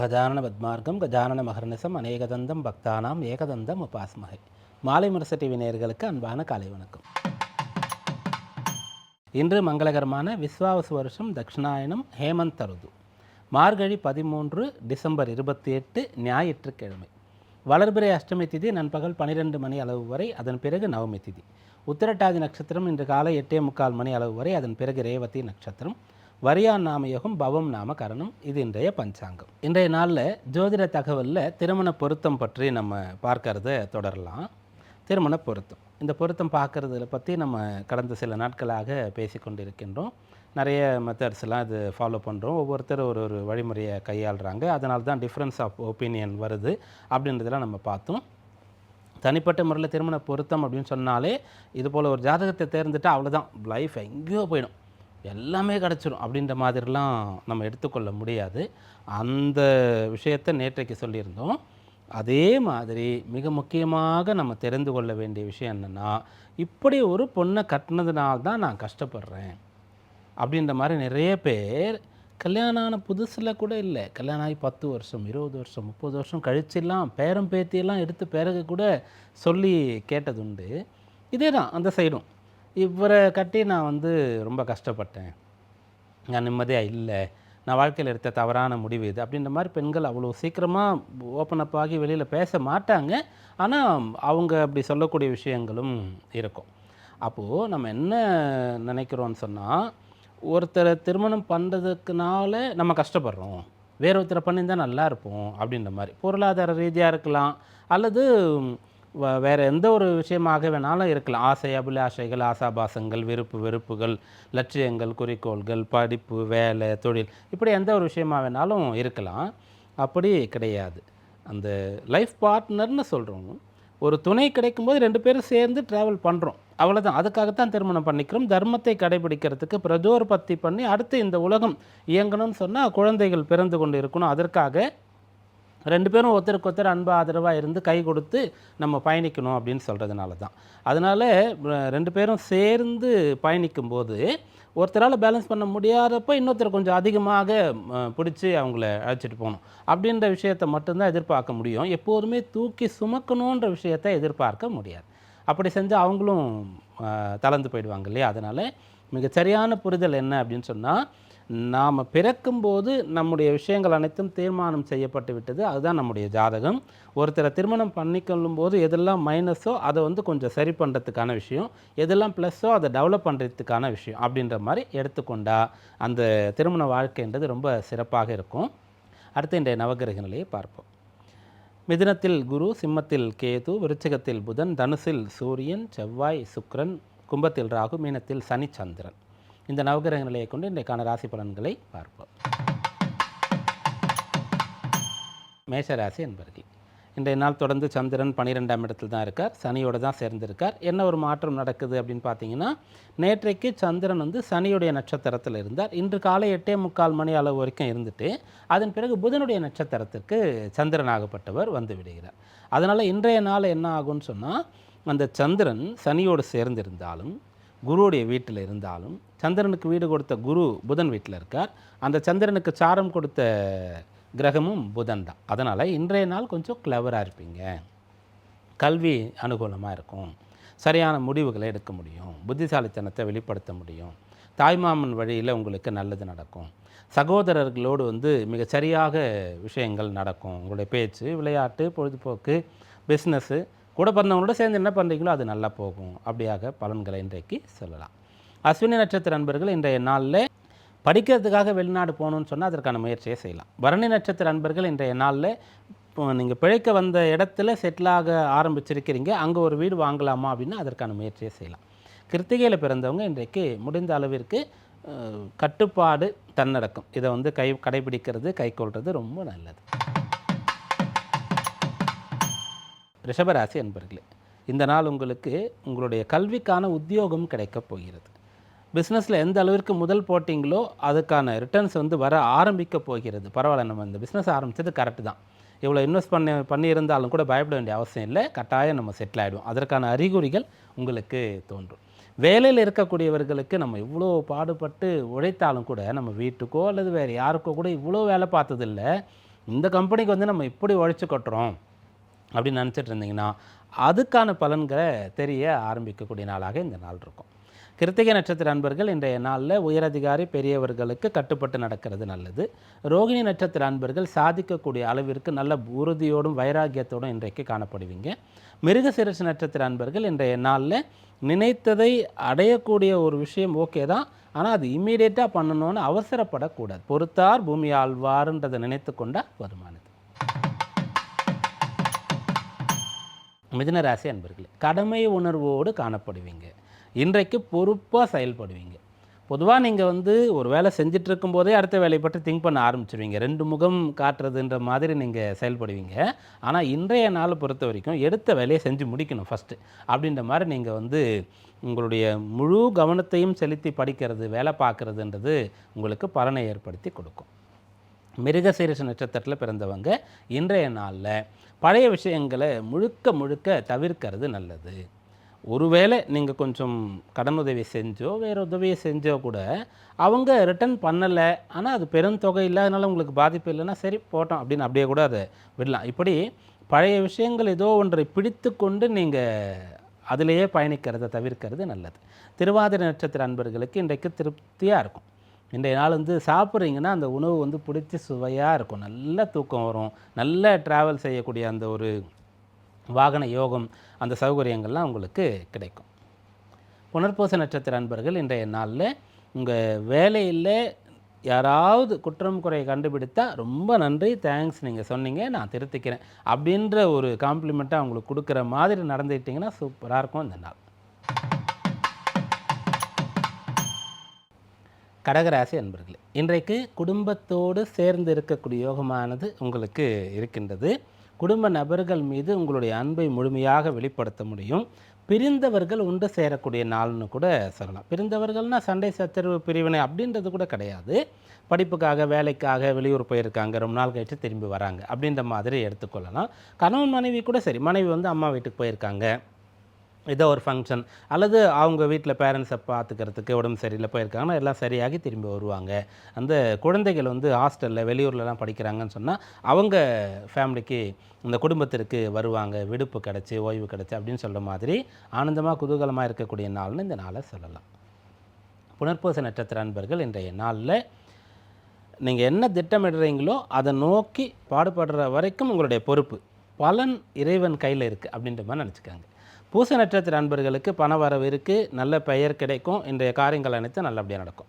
அகஜானன பத்மார்க்கம் கஜானன மகர்நிசம் அநேகதந்தம் பக்தானாம் ஏகதந்தம் உபாஸ்மகை மாலை முரச டிவி நேயர்களுக்கு அன்பான காலை வணக்கம். இன்று மங்களகரமான விஸ்வாவசு வருஷம் தட்சிணாயனம் ஹேமந்த் தருது. மார்கழி பதிமூன்று டிசம்பர் இருபத்தி எட்டு ஞாயிற்றுக்கிழமை. வளர்பிறை அஷ்டமி திதி நண்பகல் பனிரெண்டு மணி அளவு வரை அதன் பிறகு நவமி திதி. உத்திரட்டாதி நட்சத்திரம் இன்று காலை எட்டே முக்கால் மணி அளவு வரை அதன் பிறகு ரேவதி நட்சத்திரம். வரியான் நாமயோகம் பவம் நாம கரணம் இது இன்றைய பஞ்சாங்கம். இன்றைய நாளில் ஜோதிட தகவலில் திருமண பொருத்தம் பற்றி நம்ம பார்க்கறத தொடரலாம். திருமண பொருத்தம். இந்த பொருத்தம் பார்க்கறதுல பற்றி நம்ம கடந்த சில நாட்களாக பேசிக்கொண்டிருக்கின்றோம். நிறைய மெத்தட்ஸ்லாம் இது ஃபாலோ பண்ணுறோம் ஒவ்வொருத்தர் ஒரு ஒரு வழிமுறையை கையாளுறாங்க. அதனால தான் டிஃப்ரென்ஸ் ஆஃப் ஒப்பீனியன் வருது அப்படின்றதெல்லாம் நம்ம பார்த்தோம். தனிப்பட்ட முறையில் திருமண பொருத்தம் அப்படின்னு சொன்னாலே இது போல் ஒரு ஜாதகத்தை தேர்ந்துட்டு அவ்வளோதான் லைஃப் எங்கேயோ போயிடும். எல்லாமே கிடச்சிரும் அப்படின்ற மாதிரிலாம் நம்ம எடுத்துக்கொள்ள முடியாது. அந்த விஷயத்தை நேற்றைக்கு சொல்லியிருந்தோம். அதே மாதிரி மிக முக்கியமாக நம்ம தெரிந்து கொள்ள வேண்டிய விஷயம் என்னென்னா இப்படி ஒரு பொண்ணை கட்டினதுனால்தான் நான் கஷ்டப்படுறேன் அப்படின்ற மாதிரி நிறைய பேர் கல்யாணம் ஆன புதுசில் கூட இல்லை. கல்யாணம் ஆகி பத்து வருஷம் இருபது வருஷம் முப்பது வருஷம் கழிச்செல்லாம் பேரம் பேத்தியெல்லாம் எடுத்து பிறகு கூட சொல்லி கேட்டதுண்டு. இதே தான் அந்த சைடும். இவரை கட்டி நான் வந்து ரொம்ப கஷ்டப்பட்டேன். நான் நிம்மதியாக இல்லை. நான் வாழ்க்கையில் எடுத்த தவறான முடிவு இது அப்படின்ற மாதிரி பெண்கள் அவ்வளோ சீக்கிரமாக ஓப்பன் அப் ஆகி வெளியில் பேச மாட்டாங்க. ஆனால் அவங்க அப்படி சொல்லக்கூடிய விஷயங்களும் இருக்கும். அப்போது நம்ம என்ன நினைக்கிறோன்னு சொன்னால் ஒருத்தரை திருமணம் பண்ணுறதுக்குனால நம்ம கஷ்டப்படுறோம். வேற ஒருத்தரை பண்ணியிருந்தா நல்லா இருப்போம் அப்படின்ற மாதிரி. பொருளாதார ரீதியாக இருக்கலாம். அல்லது வேறு எந்த ஒரு விஷயமாக வேணாலும் இருக்கலாம். ஆசை அபிலாஷைகள் ஆசாபாசங்கள் விருப்பு வெறுப்புகள் லட்சியங்கள் குறிக்கோள்கள் படிப்பு வேலை தொழில் இப்படி எந்த ஒரு விஷயமாக வேணாலும் இருக்கலாம். அப்படி கிடையாது. அந்த லைஃப் பார்ட்னர்னு சொல்கிறோம் ஒரு துணை கிடைக்கும்போது ரெண்டு பேரும் சேர்ந்து ட்ராவல் பண்ணுறோம் அவ்வளோதான் அதுக்காகத்தான் திருமணம் பண்ணிக்கிறோம். தர்மத்தை கடைபிடிக்கிறதுக்கு பிரஜோற்பத்தி பண்ணி அடுத்து இந்த உலகம் இயங்கணும்னு சொன்னால் குழந்தைகள் பிறந்து கொண்டு இருக்கணும். அதற்காக ரெண்டு பேரும் ஒருத்தருக்கு ஒருத்தர் அன்பு ஆதரவாக இருந்து கை கொடுத்து நம்ம பயணிக்கணும் அப்படின்னு சொல்கிறதுனால தான். அதனால் ரெண்டு பேரும் சேர்ந்து பயணிக்கும்போது ஒருத்தரால் பேலன்ஸ் பண்ண முடியாதப்போ இன்னொருத்தர் கொஞ்சம் அதிகமாக பிடிச்சி அவங்கள அழைச்சிட்டு போகணும். அப்படின்ற விஷயத்தை மட்டும்தான் எதிர்பார்க்க முடியும். எப்போதுமே தூக்கி சுமக்கணுன்ற விஷயத்தை எதிர்பார்க்க முடியாது. அப்படி செஞ்சால் அவங்களும் தளர்ந்து போயிடுவாங்க இல்லையா? அதனால் மிகச் சரியான புரிதல் என்ன அப்படின்னு சொன்னால் நாம் பிறக்கும்போது நம்முடைய விஷயங்கள் அனைத்தும் தீர்மானம் செய்யப்பட்டு விட்டது. அதுதான் நம்முடைய ஜாதகம். ஒருத்தரை திருமணம் பண்ணிக்கொள்ளும் போது எதெல்லாம் மைனஸோ அதை வந்து கொஞ்சம் சரி பண்ணுறதுக்கான விஷயம். எதெல்லாம் ப்ளஸ்ஸோ அதை டெவலப் பண்ணுறதுக்கான விஷயம் அப்படின்ற மாதிரி எடுத்துக்கொண்டால் அந்த திருமண வாழ்க்கைன்றது ரொம்ப சிறப்பாக இருக்கும். அடுத்து இன்றைய நவகிரக நிலையை பார்ப்போம். மிதினத்தில் குரு சிம்மத்தில் கேது விருச்சிகத்தில் புதன் தனுசில் சூரியன் செவ்வாய் சுக்ரன் கும்பத்தில் ராகு மீனத்தில் சனி சந்திரன். இந்த நவகிரக நிலையை கொண்டு இன்றைக்கான ராசி பலன்களை பார்ப்போம். மேஷராசி என்பர்கள் இன்றைய நாள் தொடர்ந்து சந்திரன் பன்னிரெண்டாம் இடத்தில் தான் இருக்கார். சனியோடு தான் சேர்ந்திருக்கார். என்ன ஒரு மாற்றம் நடக்குது அப்படின்னு பார்த்தீங்கன்னா நேற்றைக்கு சந்திரன் வந்து சனியுடைய நட்சத்திரத்தில் இருந்தார். இன்று காலை எட்டே முக்கால் மணி அளவு வரைக்கும் இருந்துட்டு அதன் பிறகு புதனுடைய நட்சத்திரத்திற்கு சந்திரன் ஆகப்பட்டவர் வந்து விடுகிறார். அதனால் இன்றைய நாள் என்ன ஆகும்னு சொன்னால் அந்த சந்திரன் சனியோடு சேர்ந்திருந்தாலும் குருவுடைய வீட்டில் இருந்தாலும் சந்திரனுக்கு வீடு கொடுத்த குரு புதன் வீட்டில் இருக்கார். அந்த சந்திரனுக்கு சாரம் கொடுத்த கிரகமும் புதன் தான். அதனால் இன்றைய நாள் கொஞ்சம் கிளவராக இருப்பீங்க. கல்வி அனுகூலமாக இருக்கும். சரியான முடிவுகளை எடுக்க முடியும். புத்திசாலித்தனத்தை வெளிப்படுத்த முடியும். தாய்மாமன் வழியில் உங்களுக்கு நல்லது நடக்கும். சகோதரர்களோடு வந்து மிகச் சரியாக விஷயங்கள் நடக்கும். உங்களுடைய பேச்சு விளையாட்டு பொழுதுபோக்கு பிஸ்னஸ்ஸு கூட பிறந்தவங்களோட சேர்ந்து என்ன பண்ணுறீங்களோ அது நல்லா போகும். அப்படியாக பலன்களை இன்றைக்கு சொல்லலாம். அஸ்வினி நட்சத்திர அன்பர்கள் இன்றைய நாளில் படிக்கிறதுக்காக வெளிநாடு போகணும்னு சொன்னால் அதற்கான முயற்சியை செய்யலாம். பரணி நட்சத்திர அன்பர்கள் இன்றைய நாளில் இப்போ நீங்கள் பிழைக்க வந்த இடத்துல செட்டில் ஆக ஆரம்பிச்சிருக்கிறீங்க. அங்கே ஒரு வீடு வாங்கலாமா அப்படின்னா அதற்கான முயற்சியை செய்யலாம். கிருத்திகையில் பிறந்தவங்க இன்றைக்கு முடிந்த அளவிற்கு கட்டுப்பாடு தன்னடக்கம். இதை வந்து கை கடைபிடிக்கிறது கைக்கொள்வது ரொம்ப நல்லது. ரிஷபராசி அன்பர்களே இந்த நாள் உங்களுக்கு உங்களுடைய கல்விக்கான உத்தியோகம் கிடைக்கப் போகிறது. பிஸ்னஸில் எந்த அளவிற்கு முதல் போட்டிங்களோ அதுக்கான ரிட்டர்ன்ஸ் வந்து வர ஆரம்பிக்க போகிறது. பரவாயில்ல நம்ம இந்த பிஸ்னஸ் ஆரம்பித்தது கரெக்டு தான். இவ்வளோ இன்வெஸ்ட் பண்ணி பண்ணியிருந்தாலும் கூட பயப்பட வேண்டிய அவசியம் இல்லை. கட்டாயம் நம்ம செட்டில் ஆகிடும் அதற்கான அறிகுறிகள் உங்களுக்கு தோன்றும். வேலையில் இருக்கக்கூடியவர்களுக்கு நம்ம இவ்வளோ பாடுபட்டு உழைத்தாலும் கூட நம்ம வீட்டுக்கோ அல்லது வேறு யாருக்கோ கூட இவ்வளோ வேலை பார்த்ததில்ல. இந்த கம்பெனிக்கு வந்து நம்ம இப்படி உழைச்சி கொட்டுறோம். அப்படின்னு நினச்சிட்டு இருந்தீங்கன்னா அதுக்கான பலன்களை தெரிய ஆரம்பிக்கக்கூடிய நாளாக இந்த நாள் இருக்கும். கிருத்திகை நட்சத்திர அன்பர்கள் இன்றைய நாளில் உயரதிகாரி பெரியவர்களுக்கு கட்டுப்பட்டு நடக்கிறது நல்லது. ரோகிணி நட்சத்திர அன்பர்கள் சாதிக்கக்கூடிய அளவிற்கு நல்ல உறுதியோடும் வைராக்கியத்தோடும் இன்றைக்கு காணப்படுவீங்க. மிருகசிரசு நட்சத்திர அன்பர்கள் இன்றைய நாளில் நினைத்ததை அடையக்கூடிய ஒரு விஷயம் ஓகே தான். ஆனால் அது இம்மீடியட்டாக பண்ணணும்னு அவசரப்படக்கூடாது. பொறுத்தார் பூமி ஆழ்வார்ன்றதை நினைத்து கொண்டால் வருமானது. மிதனராசி அன்பர்களே கடமை உணர்வோடு காணப்படுவீங்க. இன்றைக்கு பொறுப்பாக செயல்படுவீங்க. பொதுவாக நீங்கள் வந்து ஒரு வேலை செஞ்சிட்ருக்கும் போதே அடுத்த வேலையை பற்றி திங்க் பண்ண ஆரம்பிச்சிருவீங்க. ரெண்டு முகம் காட்டுறதுன்ற மாதிரி நீங்கள் செயல்படுவீங்க. ஆனால் இன்றைய நாளை பொறுத்த வரைக்கும் எடுத்த வேலையை செஞ்சு முடிக்கணும் ஃபஸ்ட்டு அப்படின்ற மாதிரி நீங்கள் வந்து உங்களுடைய முழு கவனத்தையும் செலுத்தி படிக்கிறது வேலை பார்க்குறதுன்றது உங்களுக்கு பலனை ஏற்படுத்தி கொடுக்கும். மிருகசீரிஷ நட்சத்திரத்தில் பிறந்தவங்க இன்றைய நாளில் பழைய விஷயங்களை முழுக்க முழுக்க தவிர்க்கிறது நல்லது. ஒருவேளை நீங்கள் கொஞ்சம் கடன் உதவி செஞ்சோ வேறு உதவியை செஞ்சோ கூட அவங்க ரிட்டர்ன் பண்ணலை ஆனால் அது பெருந்தொகை இல்லாதனால உங்களுக்கு பாதிப்பு இல்லைன்னா சரி போட்டோம் அப்படின்னு அப்படியே கூட அதை விடலாம். இப்படி பழைய விஷயங்கள் ஏதோ ஒன்றை பிடித்து கொண்டு நீங்கள் அதிலேயே பயணிக்கிறத தவிர்க்கிறது நல்லது. திருவாதிரை நட்சத்திர அன்பர்களுக்கு இன்றைக்கு திருப்தியாக இருக்கும். இன்றைய நாள் வந்து சாப்பிட்றீங்கன்னா அந்த உணவு வந்து பிடிச்சி சுவையாக இருக்கும். நல்ல தூக்கம் வரும். நல்ல ட்ராவல் செய்யக்கூடிய அந்த ஒரு வாகன யோகம் அந்த சௌகரியங்கள்லாம் உங்களுக்கு கிடைக்கும். புனர்பூச நட்சத்திர அன்பர்கள் இன்றைய நாளில் உங்கள் வேலையில் யாராவது குற்றம் குறையை கண்டுபிடித்தா ரொம்ப நன்றி. தேங்க்ஸ் நீங்கள் சொன்னீங்க. நான் திருத்திக்கிறேன். அப்படின்ற ஒரு காம்ப்ளிமெண்ட்டாக அவங்களுக்கு கொடுக்குற மாதிரி நடந்துக்கிட்டிங்கன்னா சூப்பராக இருக்கும் இந்த நாள். கடகராசி அன்பர்களே இன்றைக்கு குடும்பத்தோடு சேர்ந்து இருக்கக்கூடிய யோகமானது உங்களுக்கு இருக்கின்றது. குடும்ப நபர்கள் மீது உங்களுடைய அன்பை முழுமையாக வெளிப்படுத்த முடியும். பிரிந்தவர்கள் உண்டு சேரக்கூடிய நாள்னு கூட சொல்லலாம். பிரிந்தவர்கள்னால் சண்டை சச்சரவு பிரிவினை அப்படின்றது கூட கிடையாது. படிப்புக்காக வேலைக்காக வெளியூர் போயிருக்காங்க ரொம்ப நாள் கழித்து திரும்பி வராங்க அப்படின்ற மாதிரி எடுத்துக்கொள்ளலாம். கணவன் மனைவி கூட சரி மனைவி வந்து அம்மா வீட்டுக்கு போயிருக்காங்க. ஏதோ ஒரு ஃபங்க்ஷன் அல்லது அவங்க வீட்டில் பேரண்ட்ஸை பார்த்துக்கிறதுக்கு உடம்பு சரியில்லை போயிருக்காங்கன்னா எல்லாம் சரியாகி திரும்பி வருவாங்க. அந்த குழந்தைகள் வந்து ஹாஸ்டலில் வெளியூர்லலாம் படிக்கிறாங்கன்னு சொன்னால் அவங்க ஃபேமிலிக்கு இந்த குடும்பத்திற்கு வருவாங்க. விடுப்பு கிடச்சி ஓய்வு கிடச்சி அப்படின்னு சொல்கிற மாதிரி ஆனந்தமாக குதூகலமாக இருக்கக்கூடிய நாள்னு இந்த நாளை சொல்லலாம். புனர்பூச நட்சத்திர அன்பர்கள் இன்றைய நாளில் நீங்கள் என்ன திட்டமிடுறீங்களோ அதை நோக்கி பாடுபடுற வரைக்கும் உங்களுடைய பொறுப்பு. பலன் இறைவன் கையில் இருக்குது அப்படின்ற மாதிரி நினச்சிக்காங்க. பூச நட்சத்திர அன்பர்களுக்கு பண வரவு இருக்குது நல்ல பெயர் கிடைக்கும். இன்றைய காரியங்கள் அனைத்தும் நல்லபடியாக நடக்கும்.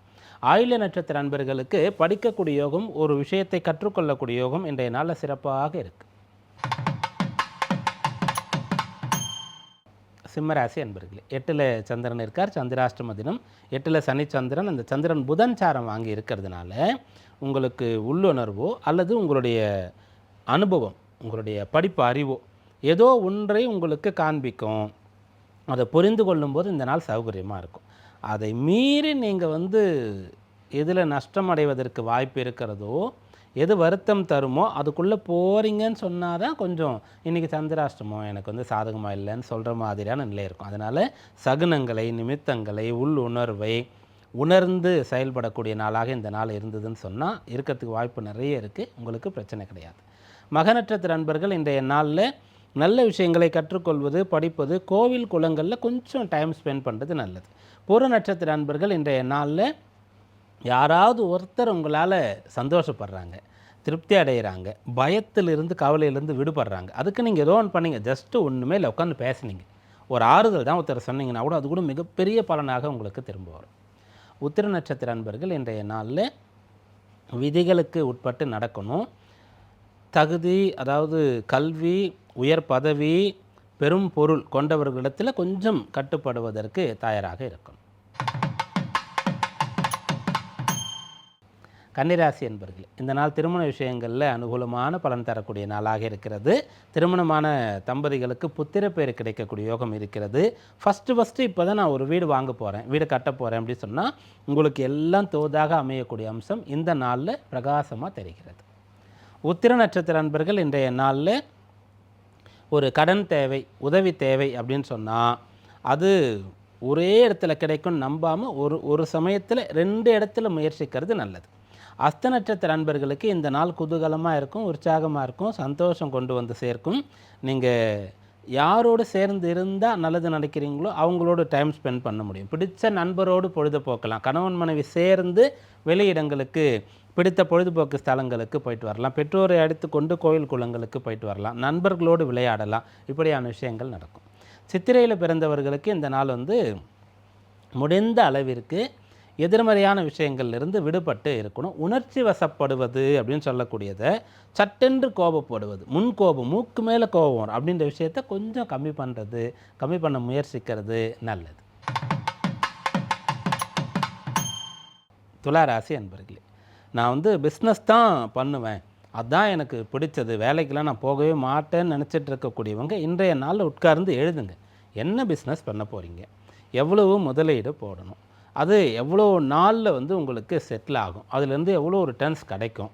ஆயுள்ய நட்சத்திர அன்பர்களுக்கு படிக்கக்கூடிய யோகம் ஒரு விஷயத்தை கற்றுக்கொள்ளக்கூடிய யோகம் இன்றைய நாளில் சிறப்பாக இருக்குது சிம்மராசி அன்பர்களே எட்டில் சந்திரன் இருக்கார். சந்திராஷ்டம தினம். எட்டில் சனிச்சந்திரன் அந்த சந்திரன் புதன் சாரம் வாங்கி இருக்கிறதுனால உங்களுக்கு உள்ளுணர்வோ அல்லது உங்களுடைய அனுபவம் உங்களுடைய படிப்பு அறிவோ ஏதோ ஒன்றை உங்களுக்கு காண்பிக்கும். அதை புரிந்து கொள்ளும்போது இந்த நாள் சௌகரியமாக இருக்கும். அதை மீறி நீங்கள் வந்து எதில் நஷ்டம் அடைவதற்கு வாய்ப்பு இருக்கிறதோ எது வருத்தம் தருமோ அதுக்குள்ளே போகிறீங்கன்னு சொன்னால் தான் கொஞ்சம் இன்றைக்கி சந்திராஷ்டமம் எனக்கு வந்து சாதகமாக இல்லைன்னு சொல்கிற மாதிரியான நிலை இருக்கும். அதனால் சகுனங்களை நிமித்தங்களை உள் உணர்வை உணர்ந்து செயல்படக்கூடிய நாளாக இந்த நாள் இருந்ததுன்னு சொன்னால் இருக்கிறதுக்கு வாய்ப்பு நிறைய இருக்குது உங்களுக்கு பிரச்சனை கிடையாது. மக நட்சத்திர அன்பர்கள் இன்றைய நாளில் நல்ல விஷயங்களை கற்றுக்கொள்வது படிப்பது கோவில் குளங்களில் கொஞ்சம் டைம் ஸ்பெண்ட் பண்ணுறது நல்லது. பூர நட்சத்திர அன்பர்கள் இன்றைய நாளில் யாராவது ஒருத்தர் உங்களால் சந்தோஷப்படுறாங்க திருப்தி அடைகிறாங்க பயத்திலிருந்து கவலையிலேருந்து விடுபடுறாங்க. அதுக்கு நீங்கள் ஏதோ ஒன்று பண்ணீங்க ஜஸ்ட்டு ஒன்றுமே இல்லை உட்காந்து பேசுனீங்க. ஒரு ஆறுதல் தான் ஒருத்தர் சொன்னீங்கன்னா கூட அது கூட மிகப்பெரிய பலனாக உங்களுக்கு திரும்ப வரும். உத்திர நட்சத்திர அன்பர்கள் இன்றைய நாளில் விதிகளுக்கு உட்பட்டு நடக்கணும். தகுதி அதாவது கல்வி உயர் பதவி பெரும் பொருள் கொண்டவர்களிடத்தில் கொஞ்சம் கட்டுப்படுவதற்கு தயாராக இருக்கும். கன்னிராசி என்பர்களே இந்த நாள் திருமண விஷயங்களில் அனுகூலமான பலன் தரக்கூடிய நாளாக இருக்கிறது. திருமணமான தம்பதிகளுக்கு புத்திர பேர் கிடைக்கக்கூடிய யோகம் இருக்கிறது. ஃபஸ்ட்டு ஃபஸ்ட்டு இப்போ தான் நான் ஒரு வீடு வாங்க போகிறேன் வீடு கட்ட போகிறேன் அப்படின்னு சொன்னால் உங்களுக்கு எல்லாம் தோதாக அமையக்கூடிய அம்சம் இந்த நாளில் பிரகாசமாக தெரிகிறது. உத்திர நட்சத்திர அன்பர்கள் இன்றைய நாளில் ஒரு கடன் தேவை உதவி தேவை அப்படின்னு சொன்னால் அது ஒரே இடத்துல கிடைக்கும் நம்பாமல் ஒரு ஒரு சமயத்தில் ரெண்டு இடத்துல முயற்சிக்கிறது நல்லது. அஸ்த நட்சத்திர அன்பர்களுக்கு இந்த நாள் குதூகலமாக இருக்கும் உற்சாகமாக இருக்கும் சந்தோஷம் கொண்டு வந்து சேர்க்கும். நீங்கள் யாரோடு சேர்ந்து இருந்தால் நல்லது நினைக்கிறீங்களோ அவங்களோட டைம் ஸ்பெண்ட் பண்ண முடியும். பிடித்த நண்பரோடு பொழுது போக்கலாம் கணவன் மனைவி சேர்ந்து வெளியிடங்களுக்கு பிடித்த பொழுதுபோக்கு ஸ்தலங்களுக்கு போயிட்டு வரலாம். பெற்றோரை அடித்து கொண்டு கோயில் குளங்களுக்கு போயிட்டு வரலாம். நண்பர்களோடு விளையாடலாம். இப்படியான விஷயங்கள் நடக்கும். சித்திரையில் பிறந்தவர்களுக்கு இந்த நாள் வந்து முடிந்த அளவிற்கு எதிர்மறையான விஷயங்கள்லேருந்து விடுபட்டு இருக்கணும். உணர்ச்சி வசப்படுவது அப்படின்னு சொல்லக்கூடியதை சட்டென்று கோபப்படுவது. முன் கோபம் மூக்கு மேலே கோபம் வரும். அப்படின்ற விஷயத்த கொஞ்சம் கம்மி பண்ணுறது கம்மி பண்ண முயற்சிக்கிறது நல்லது. துளாராசி அன்பர்களே நான் வந்து பிஸ்னஸ் தான் பண்ணுவேன். அதுதான் எனக்கு பிடிச்சது. வேலைக்கெலாம் நான் போகவே மாட்டேன்னு நினச்சிட்டு இருக்கக்கூடியவங்க இன்றைய நாளில் உட்கார்ந்து எழுதுங்க. என்ன பிஸ்னஸ் பண்ண போகிறீங்க எவ்வளவு முதலீடு போடணும்? அது எவ்வளோ நாளில் வந்து உங்களுக்கு செட்டில் ஆகும்? அதுலேருந்து எவ்வளோ ரிட்டர்ன்ஸ் கிடைக்கும்?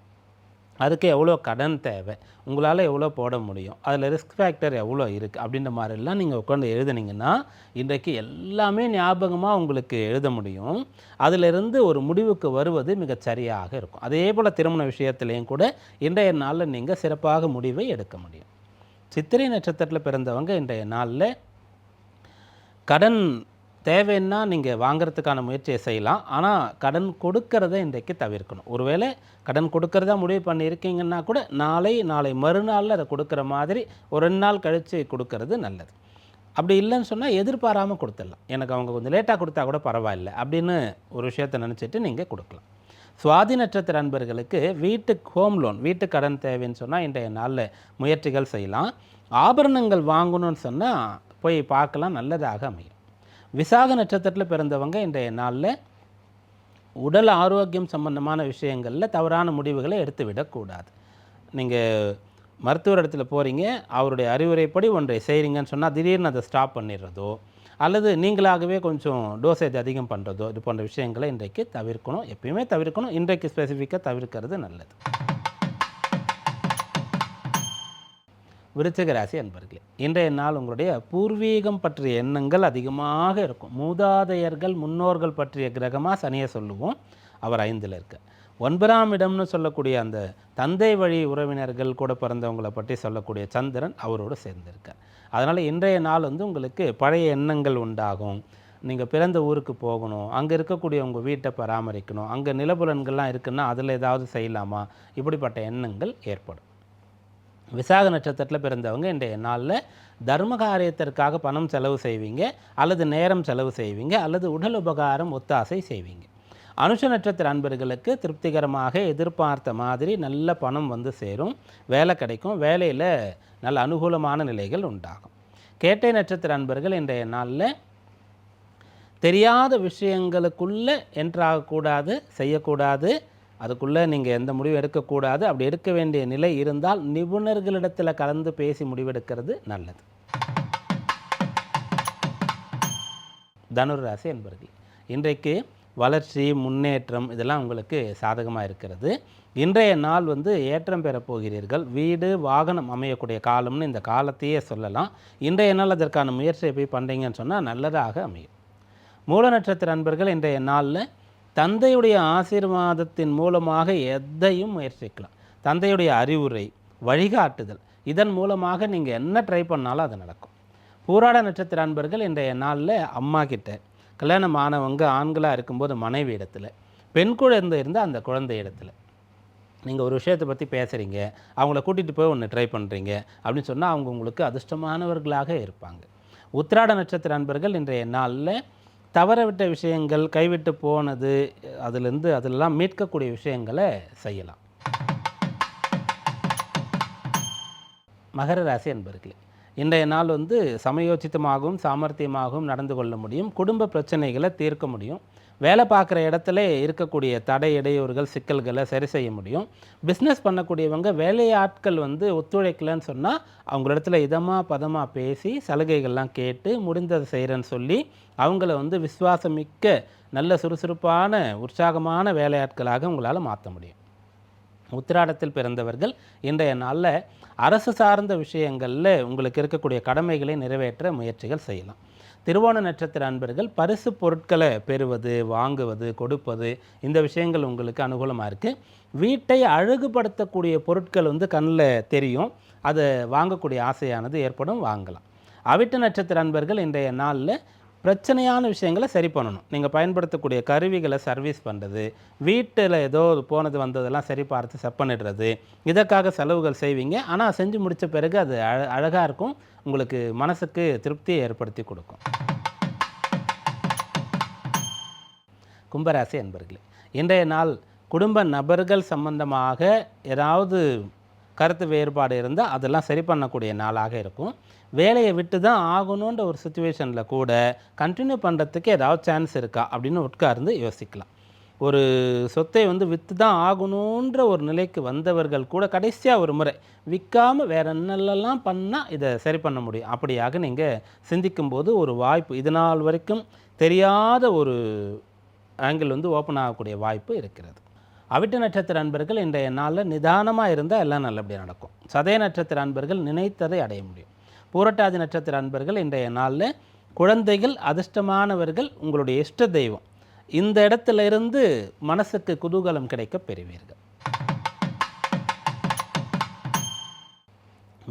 அதுக்கு எவ்வளோ கடன் தேவை உங்களால் எவ்வளோ போட முடியும் அதில் ரிஸ்க் ஃபேக்டர் எவ்வளோ இருக்குது அப்படின்ற மாதிரிலாம் நீங்கள் உட்காந்து எழுதுனீங்கன்னா இன்றைக்கு எல்லாமே ஞாபகமாக உங்களுக்கு எழுத முடியும். அதிலிருந்து ஒரு முடிவுக்கு வருவது மிகச் சரியாக இருக்கும். அதே போல் திருமண விஷயத்துலேயும் கூட இன்றைய நாளில் நீங்கள் சிறப்பாக முடிவை எடுக்க முடியும். சித்திரை நட்சத்திரத்தில் பிறந்தவங்க இன்றைய நாளில் கடன் தேவைன்னா நீங்கள் வாங்கிறதுக்கான முயற்சியை செய்யலாம். ஆனால் கடன் கொடுக்கறத இன்றைக்கு தவிர்க்கணும். ஒருவேளை கடன் கொடுக்கறதா முடிவு பண்ணியிருக்கீங்கன்னா கூட நாளை நாளை மறுநாளில் அதை கொடுக்குற மாதிரி ஒரு ரெண்டு நாள் கழித்து கொடுக்கறது நல்லது. அப்படி இல்லைன்னு சொன்னால் எதிர்பாராமல் கொடுத்துடலாம். எனக்கு அவங்க கொஞ்சம் லேட்டாக கொடுத்தா கூட பரவாயில்ல அப்படின்னு ஒரு விஷயத்தை நினச்சிட்டு நீங்கள் கொடுக்கலாம். சுவாதி நட்சத்திர அன்பர்களுக்கு வீட்டுக்கு ஹோம் லோன் வீட்டு கடன் தேவைன்னு சொன்னால் இன்றைய நாளில் முயற்சிகள் செய்யலாம். ஆபரணங்கள் வாங்கணும்னு சொன்னால் போய் பார்க்கலாம் நல்லதாக அமையும். விசாக நட்சத்திரத்தில் பிறந்தவங்க இன்றைய நாளில் உடல் ஆரோக்கியம் சம்பந்தமான விஷயங்களில் தவறான முடிவுகளை எடுத்து விடக்கூடாது நீங்கள் மருத்துவர் இடத்துல போகிறீங்க அவருடைய அறிவுரைப்படி ஒன்றை செய்கிறீங்கன்னு சொன்னால் திடீர்னு அதை ஸ்டாப் பண்ணிடுறதோ அல்லது நீங்களாகவே கொஞ்சம் டோசேஜ் அதிகம் பண்ணுறதோ இது போன்ற விஷயங்களை இன்றைக்கு தவிர்க்கணும் எப்பயுமே தவிர்க்கணும் இன்றைக்கு ஸ்பெசிஃபிக்காக தவிர்க்கிறது நல்லது. விருச்சிக ராசி அன்பர்களே இன்றைய நாள் உங்களுடைய பூர்வீகம் பற்றிய எண்ணங்கள் அதிகமாக இருக்கும். மூதாதையர்கள் முன்னோர்கள் பற்றிய கிரகமாக சனியை சொல்லுவோம். அவர் ஐந்தில் இருக்க. ஒன்பதாம் இடம்னு சொல்லக்கூடிய அந்த தந்தை வழி உறவினர்கள் கூட பிறந்தவங்களை பற்றி சொல்லக்கூடிய சந்திரன் அவரோடு சேர்ந்திருக்கார் அதனால் இன்றைய நாள் வந்து உங்களுக்கு பழைய எண்ணங்கள் உண்டாகும். நீங்கள் பிறந்த ஊருக்கு போகணும் அங்கே இருக்கக்கூடிய உங்கள் வீட்டை பராமரிக்கணும் அங்கே நிலபுலன்கள்லாம் இருக்குன்னா அதில் ஏதாவது செய்யலாமா? இப்படிப்பட்ட எண்ணங்கள் ஏற்படும். விசாக நட்சத்திரத்தில் பிறந்தவங்க இன்றைய நாளில் தர்ம காரியத்திற்காக பணம் செலவு செய்வீங்க அல்லது நேரம் செலவு செய்வீங்க அல்லது உடல் உபகாரம் ஒத்தாசை செய்வீங்க. அனுஷ நட்சத்திர அன்பர்களுக்கு திருப்திகரமாக எதிர்பார்த்த மாதிரி நல்ல பணம் வந்து சேரும் வேலை கிடைக்கும் வேலையில் நல்ல அனுகூலமான நிலைகள் உண்டாகும். கேட்டை நட்சத்திர அன்பர்கள் இன்றைய நாளில் தெரியாத விஷயங்களுக்குள்ளே என்ட்ராகக்கூடாது செய்யக்கூடாது அதுக்குள்ளே நீங்கள் எந்த முடிவு எடுக்கக்கூடாது. அப்படி எடுக்க வேண்டிய நிலை இருந்தால் நிபுணர்களிடத்தில் கலந்து பேசி முடிவெடுக்கிறது நல்லது. தனுர் ராசி என்பர்கள் இன்றைக்கு வளர்ச்சி முன்னேற்றம் இதெல்லாம் உங்களுக்கு சாதகமாக இருக்கிறது. இன்றைய நாள் வந்து ஏற்றம் பெறப்போகிறீர்கள் வீடு வாகனம் அமையக்கூடிய காலம்னு இந்த காலத்தையே சொல்லலாம். இன்றைய நாள் அதற்கான முயற்சியை போய் பண்ணுறீங்கன்னு சொன்னால் நல்லதாக அமையும். மூல நட்சத்திர அன்பர்கள் இன்றைய நாளில் தந்தையுடைய ஆசீர்வாதத்தின் மூலமாக எதையும் முயற்சிக்கலாம். தந்தையுடைய அறிவுரை வழிகாட்டுதல் இதன் மூலமாக நீங்கள் என்ன ட்ரை பண்ணாலும் அது நடக்கும். பூராட நட்சத்திர அன்பர்கள் இன்றைய நாளில் அம்மா கிட்ட கல்யாணம் ஆனவங்க ஆண்களாக இருக்கும்போது மனைவி இடத்துல பெண் குழந்தை இருந்தால் அந்த குழந்தை இடத்துல. நீங்கள் ஒரு விஷயத்தை பற்றி பேசுகிறீங்க அவங்கள கூட்டிகிட்டு போய் ஒன்று ட்ரை பண்ணுறீங்க அப்படின்னு சொன்னால் அவங்க உங்களுக்கு அதிர்ஷ்டமானவர்களாக இருப்பாங்க. உத்திராட நட்சத்திர அன்பர்கள் இன்றைய நாளில் தவறவிட்ட விஷயங்கள் கைவிட்டு போனது அதிலிருந்து அதெல்லாம் மீட்கக்கூடிய விஷயங்களை செய்யலாம். மகர ராசி என்பர்களே இன்றைய நாள் வந்து சமயோச்சிதமாகவும் சாமர்த்தியமாகவும் நடந்து கொள்ள முடியும். குடும்ப பிரச்சனைகளை தீர்க்க முடியும். வேலை பார்க்குற இடத்துல இருக்கக்கூடிய தடை இடையூறுகள் சிக்கல்களை சரி செய்ய முடியும். பிஸ்னஸ் பண்ணக்கூடியவங்க வேலையாட்கள் வந்து ஒத்துழைக்கலைன்னு சொன்னால் அவங்களிடத்துல இதமாக பதமாக பேசி சலுகைகள்லாம் கேட்டு முடிந்ததை செய்கிறேன்னு சொல்லி அவங்கள வந்து விசுவாசமிக்க நல்ல சுறுசுறுப்பான உற்சாகமான வேலையாட்களாக உங்களால் மாற்ற முடியும். உத்திராடத்தில் பிறந்தவர்கள் இன்றைய நாளில் அரசு சார்ந்த விஷயங்களில் உங்களுக்கு இருக்கக்கூடிய கடமைகளை நிறைவேற்ற முயற்சிகள் செய்யலாம். திருவோண நட்சத்திர அன்பர்கள் பரிசு பொருட்களை பெறுவது வாங்குவது கொடுப்பது இந்த விஷயங்கள் உங்களுக்கு அனுகூலமாக இருக்குது வீட்டை அழகுபடுத்தக்கூடிய பொருட்கள் வந்து கண்ணில் தெரியும். அதை வாங்கக்கூடிய ஆசையானது ஏற்படும் வாங்கலாம். அவிட்ட நட்சத்திர அன்பர்கள் இன்றைய நாளில் பிரச்சனையான விஷயங்களை சரி பண்ணணும். நீங்கள் பயன்படுத்தக்கூடிய கருவிகளை சர்வீஸ் பண்ணுறது வீட்டில் ஏதோ போனது வந்ததெல்லாம் சரி பார்த்து செப் பண்ணிடுறது இதற்காக செலவுகள் செய்வீங்க. ஆனால் செஞ்சு முடித்த பிறகு அது அழ அழகாக இருக்கும். உங்களுக்கு மனசுக்கு திருப்தியை ஏற்படுத்தி கொடுக்கும். கும்பராசி என்பர்களே இன்றைய நாள் குடும்ப நபர்கள் சம்பந்தமாக ஏதாவது கருத்து வேறுபாடு இருந்தால் அதெல்லாம் சரி பண்ணக்கூடிய நாளாக இருக்கும். வேலையை விட்டு தான் ஆகணுன்ற ஒரு சுச்சுவேஷனில் கூட கண்டினியூ பண்ணுறதுக்கு ஏதாவது சான்ஸ் இருக்கா அப்படின்னு உட்கார்ந்து யோசிக்கலாம். ஒரு சொத்தை வந்து விற்று தான் ஆகணுன்ற ஒரு நிலைக்கு வந்தவர்கள் கூட கடைசியாக ஒரு முறை விற்காமல் வேற என்னெல்லாம் பண்ணால் இதை சரி பண்ண முடியும்? அப்படியாக நீங்கள் சிந்திக்கும்போது ஒரு வாய்ப்பு இது நாள் வரைக்கும் தெரியாத ஒரு ஆங்கிள் வந்து ஓப்பன் ஆகக்கூடிய வாய்ப்பு இருக்கிறது. அவிட்ட நட்சத்திர அன்பர்கள் இன்றைய நாளில் நிதானமாக இருந்தால் எல்லாம் நல்லபடியாக நடக்கும். சதய நட்சத்திர அன்பர்கள் நினைத்ததை அடைய முடியும். பூரட்டாதி நட்சத்திர அன்பர்கள் இன்றைய நாளில் குழந்தைகள் அதிர்ஷ்டமானவர்கள் உங்களுடைய இஷ்ட தெய்வம். இந்த இடத்துல இருந்து மனசுக்கு குதூகலம் கிடைக்க பெறுவீர்கள்.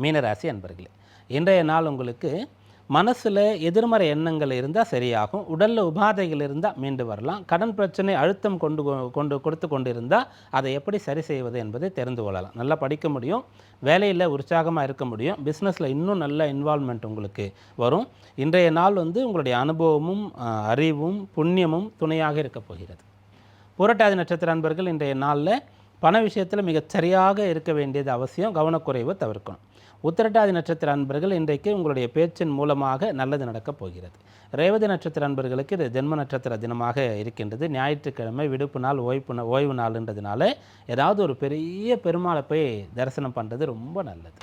மீனராசி அன்பர்களே இன்றைய நாள் உங்களுக்கு மனசில் எதிர்மறை எண்ணங்கள் இருந்தால் சரியாகும். உடலில் உபாதைகள் இருந்தால் மீண்டு வரலாம். கடன் பிரச்சனை அழுத்தம் கொண்டு கொ- கொண்டு கொடுத்து கொண்டு இருந்தால் அதை எப்படி சரி செய்வது என்பதை தெரிந்து கொள்ளலாம். நல்லா படிக்க முடியும். வேலையில் உற்சாகமாக இருக்க முடியும். பிஸ்னஸில் இன்னும் நல்ல இன்வால்மெண்ட் உங்களுக்கு வரும். இன்றைய நாள் வந்து உங்களுடைய அனுபவமும் அறிவும் புண்ணியமும் துணையாக இருக்கப் போகிறது. புரட்டாதி நட்சத்திர அன்பர்கள் இன்றைய நாளில் பண விஷயத்தில் மிகச்சரியாக இருக்க வேண்டியது அவசியம். கவனக்குறைவு தவிர்க்கணும். உத்திரட்டாதி நட்சத்திர அன்பர்கள் இன்றைக்கு உங்களுடைய பேச்சின் மூலமாக நல்லது நடக்கப் போகிறது. ரேவதி நட்சத்திர அன்பர்களுக்கு இது ஜென்ம நட்சத்திர தினமாக இருக்கின்றது. ஞாயிற்றுக்கிழமை விடுப்பு நாள் ஓய்வு நாள் ஓய்வு நாள்ன்றதுனால ஏதாவது ஒரு பெரிய பெருமாளை போய் தரிசனம் பண்ணுறது ரொம்ப நல்லது.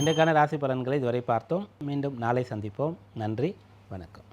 இன்றைக்கான ராசி பலன்களை இதுவரை பார்த்தோம். மீண்டும் நாளை சந்திப்போம். நன்றி. வணக்கம்.